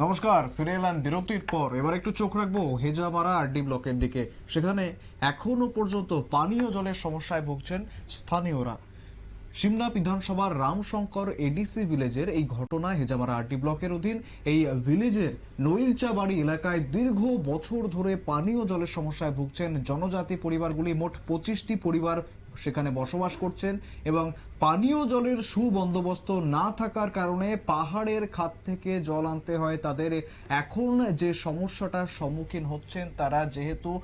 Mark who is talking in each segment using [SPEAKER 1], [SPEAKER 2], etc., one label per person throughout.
[SPEAKER 1] নমস্কার, ফিরে এলাম বিরতির পর। এবার একটু চোখ রাখব হেজামারা আর ডি ব্লকের দিকে। সেখানে এখনও পর্যন্ত পানীয় জলের সমস্যায় ভুগছেন স্থানীয়রা। সিমলা বিধানসভার রামশঙ্কর এডিসি ভিলেজের এই ঘটনা হেজামারা আরডি ব্লকের অধীন এই ভিলেজের নইলচা বাড়ি এলাকায় দীর্ঘ বছর ধরে পানীয় জলের সমস্যায় ভুগছেন জনজাতি পরিবারগুলি। মোট পঁচিশটি পরিবার সেখানে বসবাস করছেন এবং পানীয় জলের সুবন্দোবস্ত না থাকার কারণে পাহাড়ের খাত থেকে জল আনতে হয়। তাদের এখন যে সমস্যাটার সম্মুখীন হচ্ছেন তারা যেহেতু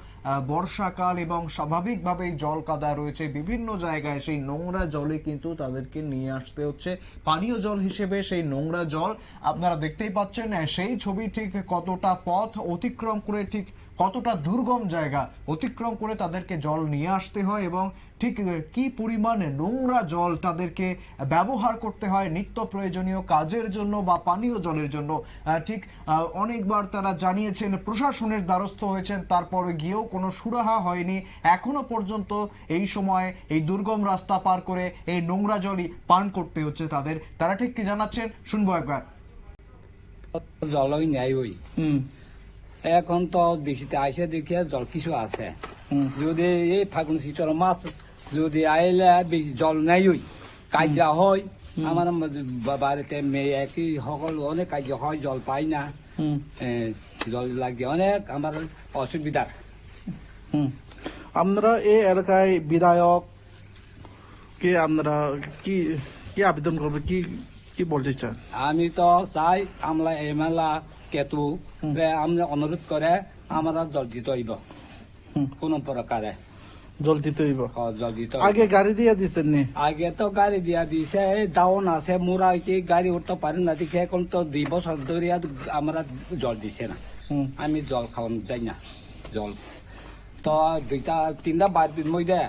[SPEAKER 1] বর্ষাকাল এবং স্বাভাবিকভাবেই জল কাদা রয়েছে, বিভিন্ন জায়গায় সেই নোংরা জলে কিন্তু তাদেরকে নিয়ে আসতে হচ্ছে। পানীয় জল হিসেবে সেই নোংরা জল আপনারা দেখতেই পাচ্ছেন সেই ছবি ঠিক কতটা পথ অতিক্রম করে, ঠিক কতটা দুর্গম জায়গা অতিক্রম করে তাদেরকে জল নিয়ে আসতে হয় এবং ঠিক কি পরিমাণে নোংরা জল তাদেরকে ব্যবহার করতে হয় নিত্য প্রয়োজনীয় কাজের জন্য বা পানীয় জলের জন্য? ঠিক অনেকবার তারা জানিয়েছেন প্রশাসনের দ্বারস্থ হয়েছেন তারপরে গিয়েও কোনো সুরাহা হয়নি। এখনও পর্যন্ত এই সময় এই দুর্গম রাস্তা পার করে এই নোংরা জলই পান করতে হচ্ছে তাদের। তারা ঠিক কি জানাচ্ছেন? শুনব একবার।
[SPEAKER 2] জলই নেই ওই। এখন তো দেখিতে আইসে দেখি জল কিছু আছে। যদি এই ফাগুন শীতল মাছ যদি আইলে জল নাই ওই কাজা হয়। আমার বাড়িতে মেয়ে একই সকল অনেক কাজে হয় জল পাই না।
[SPEAKER 3] হুম।
[SPEAKER 2] জল লাগে অনেক আমার অসুবিধা।
[SPEAKER 3] হুম। আপনারা এই এলাকায় বিধায়ক কে আপনারা কি কি আবেদন করবে কি কি বলতে চান?
[SPEAKER 2] আমি তো চাই আমরা এমএলএ কেতু। আমরা অনুরোধ করে আমরা জল দিতে হইব।
[SPEAKER 3] হুম।
[SPEAKER 2] কোন প্রকারে।
[SPEAKER 3] জল দিতে হইব।
[SPEAKER 2] জল দিতে
[SPEAKER 3] আগে গাড়ি দিয়ে দিচ্ছেন নি
[SPEAKER 2] আগে তো গাড়ি দিয়া দিছে ডাউন আছে মোরা কি গাড়ি উঠতে পারি না দেখে এখন তো দুই বছর ধরে আমরা জল দিছে না। আমি জল খাওয়ানো যাই না জল। তো দুইটা তিনটা বাড়ির মধ্যে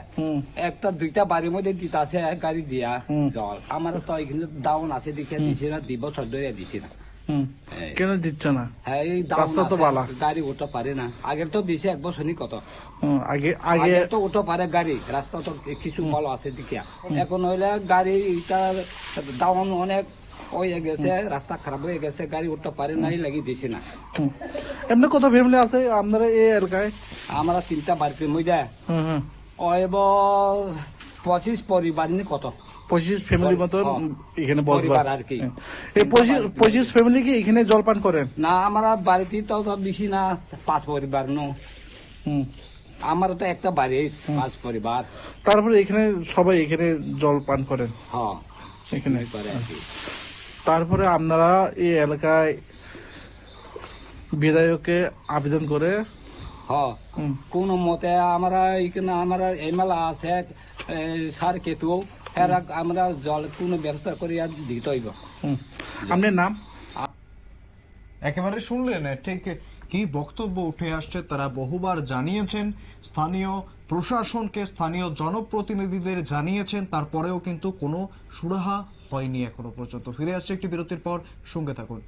[SPEAKER 2] একটা দুইটা বাড়ির মধ্যে দিতাছে গাড়ি দিয়া জল। আমার তো এখানে ডাউন আছে দেখে। দিছে না দুই বছর ধরে দিছে না।
[SPEAKER 3] কেন দিচ্ছে না?
[SPEAKER 2] হ্যাঁ
[SPEAKER 3] রাস্তা তো বালা।
[SPEAKER 2] গাড়ি উঠতে পারে না। আগে তো দিছে এক বছর নি কত?
[SPEAKER 3] আগে আগে
[SPEAKER 2] তো উঠতে পারে গাড়ি রাস্তা তো কিছু। ভালো আছে দেখিয়া এখন হইলে গাড়ি ইটার দাম অনেক হয়ে গেছে রাস্তা খারাপ হয়ে গেছে গাড়ি উঠতে পারে নাই লাগি দিছে না।
[SPEAKER 3] এমনি কত ফ্যামিলি আছে আপনারা এই এলাকায়?
[SPEAKER 2] আমরা তিনটা বাড়িতে মধ্যে
[SPEAKER 3] হুম হুম।
[SPEAKER 2] এবার পঁচিশ পরিবার নি কত?
[SPEAKER 3] পঁচিশ ফ্যামিলি। এখানে বসবাস।
[SPEAKER 2] আর কি।
[SPEAKER 3] হ্যাঁ। এই পঁচিশ ফ্যামিলি কি। এখানে জলপান করেন?
[SPEAKER 2] না আমরা বাড়িতে তো তো বেশি না পাঁচ পরিবার নো। আমার তো একটা বাড়ি পাঁচ পরিবার।
[SPEAKER 3] তারপরে এখানে সবাই এখানে জল পান করেন?
[SPEAKER 2] হ্যাঁ।
[SPEAKER 3] এখানে।
[SPEAKER 2] করে আর কি।
[SPEAKER 3] তারপরে আপনারা এই এলাকায় বিধায়ককে আবেদন করে?
[SPEAKER 2] হ্যাঁ। কোন মতে আমরা এখানে আমরা এমএলএ আছে সার কেতু আমরা জল কোন ব্যবস্থা করে আর দিতে হইব।
[SPEAKER 3] আপনার নাম?
[SPEAKER 1] একেবারে শুনলেন, ঠিক কি বক্তব্য উঠে আসছে তারা বহুবার জানিয়েছেন, স্থানীয় প্রশাসনকে স্থানীয় জনপ্রতিনিধিদের জানিয়েছেন, তারপরেও কিন্তু কোনো সুরাহা হয়নি এখনও পর্যন্ত। ফিরে আসছে একটি বিরতির পর, সঙ্গে থাকুন।